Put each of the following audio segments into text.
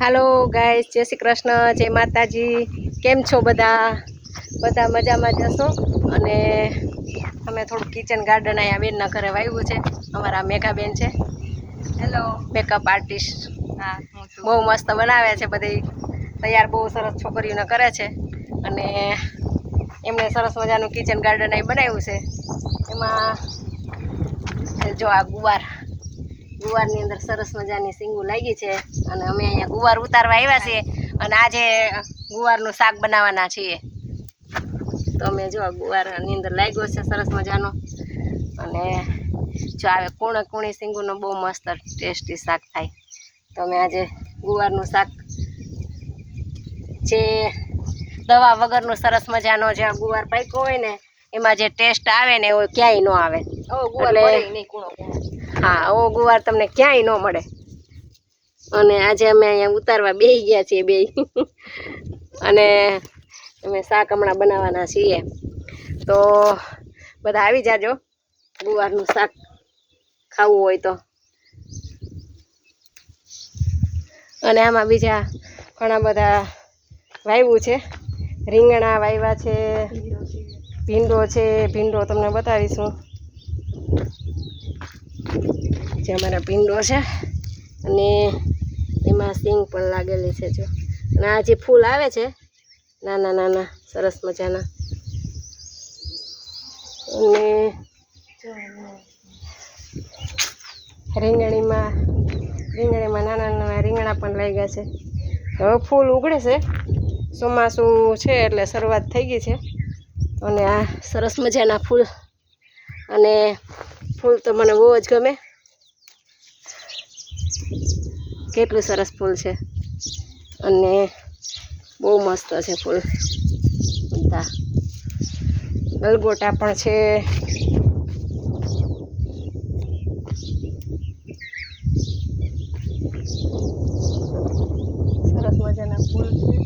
હાલો ગાય જય શ્રી કૃષ્ણ. જય માતાજી. કેમ છો બધા? બધા મજામાં જશો અને અમે થોડું કિચન ગાર્ડન અહીંયા બેનના ઘરે વાવ્યું છે. અમારા મેઘાબેન છે. હેલો મેકઅપ આર્ટિસ્ટ હા બહુ મસ્ત બનાવે છે બધી. તૈયાર બહુ સરસ છોકરીઓને કરે છે. અને એમણે સરસ મજાનું કિચન ગાર્ડન અહીં બનાવ્યું છે. એમાં જો આ ગુવાર. ગુવારની અંદર સરસ મજાની સીંગું લાગી છે અને અમે અહીંયા ગુવાર ઉતારવા આવ્યા છીએ અને આજે ગુવારનું શાક બનાવવાના છીએ. તો અમે જો ગુવારની અંદર લાગ્યો છે સરસ મજાનો. અને જો આવે કુણે કુણી સિંગુનો બહુ મસ્ત ટેસ્ટી શાક થાય. તો અમે આજે ગુવારનું શાક જે દવા વગરનું સરસ મજાનો જે ગુવાર પાક્યો હોય ને એમાં જે ટેસ્ટ આવે ને એવો ક્યાંય ન આવે. ઓ ગુવાર હા, આવો ગુવાર તમને ક્યાંય ન મળે. અને આજે અમે અહીંયા ઉતારવા બે ગયા છીએ બે અને અમે શાક હમણાં બનાવવાના છીએ. તો બધા આવી જાજો, ગુવારનું શાક ખાવું હોય તો. અને આમાં બીજા ઘણા બધા વાવ્યું છે. રીંગણા વાવ્યા છે, ભીંડો છે, ભીંડો તમને બતાવીશું. જે અમારા પિંડો છે. અને એમાં સિંગ પણ લાગેલી છે જો. અને આ જે ફૂલ આવે છે, નાના નાના, સરસ મજાના. અને રીંગણીમાં રીંગણીમાં નાના નાના રીંગણા પણ લાગ્યા છે. હવે ફૂલ ઉગડે છે. ચોમાસું છે એટલે શરૂઆત થઈ ગઈ છે. અને આ સરસ મજાના ફૂલ. અને ફૂલ તો મને બહુ જ ગમે. કેટલું સરસ ફૂલ છે. અને બહુ મસ્ત છે ફૂલ. બધા ગલગોટા પણ છે સરસ મજાના ફૂલ છે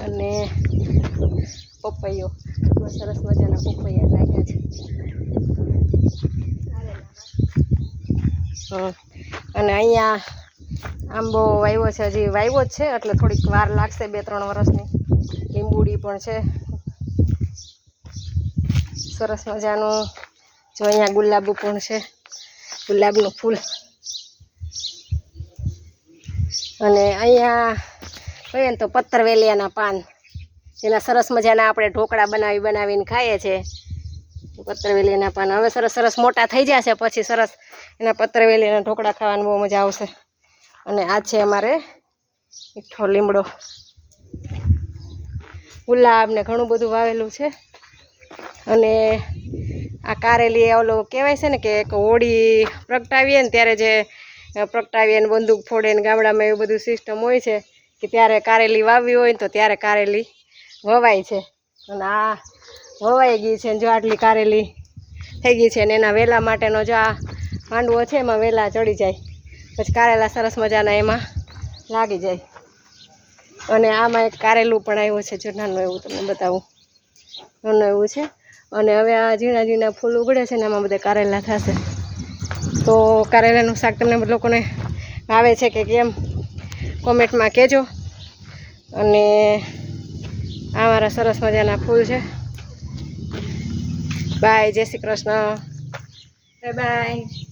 અને પપૈયો. બહુ સરસ મજાના પપૈયા લાગ્યા છે. અને અહીંયા આંબો વાવ્યો છે, હજી વાવ્યો જ છે, એટલે થોડીક વાર લાગશે બે ત્રણ વર્ષની લીંબુડી પણ છે. સરસ મજાનું. જો અહીંયા ગુલાબો પણ છે. ગુલાબનું ફૂલ. અને અહીંયા કહીએ ને તો પત્તરવેલિયાના પાન. જેના સરસ મજાના આપણે ઢોકળા બનાવી બનાવીને ખાઈએ છીએ પત્રવેલીના પાન. હવે સરસ સરસ મોટા થઈ જશે પછી સરસ એના પત્રવેલીના ઢોકળા ખાવાની બહુ મજા આવશે. અને આ છે અમારે મીઠો લીમડો. ગુલાબ ને ઘણું બધું વાવેલું છે. અને આ કારેલી ઓલો કહેવાય છે ને કે એક હોળી પ્રગટાવીએ ને ત્યારે જે પ્રગટાવીએ ને બંદૂક ફોડે ને ગામડામાં એવું બધું સિસ્ટમ હોય છે કે ત્યારે કારેલી વાવવી હોય ને તો ત્યારે કારેલી વવાય છે. અને આ વવાઈ ગઈ છે જો આટલી કારેલી થઈ ગઈ છે ને એના વેલા માટેનો જો આ માંડવો છે એમાં વેલા ચડી જાય. પછી કારેલા સરસ મજાના એમાં લાગી જાય. અને આમાં એક કારેલું પણ આવ્યું છે, જો એવું તમને બતાવું. નાનું એવું છે. અને હવે આ ઝીણા ઝીણા ફૂલ ઉગડે છે ને એમાં બધા કારેલા થશે. તો કારેલાનું શાક તમને લોકોને ભાવે છે કે કેમ? કોમેન્ટમાં કહેજો. અને આ મારા સરસ મજાના ફૂલ છે. બાય જય શ્રી કૃષ્ણ. Bye bye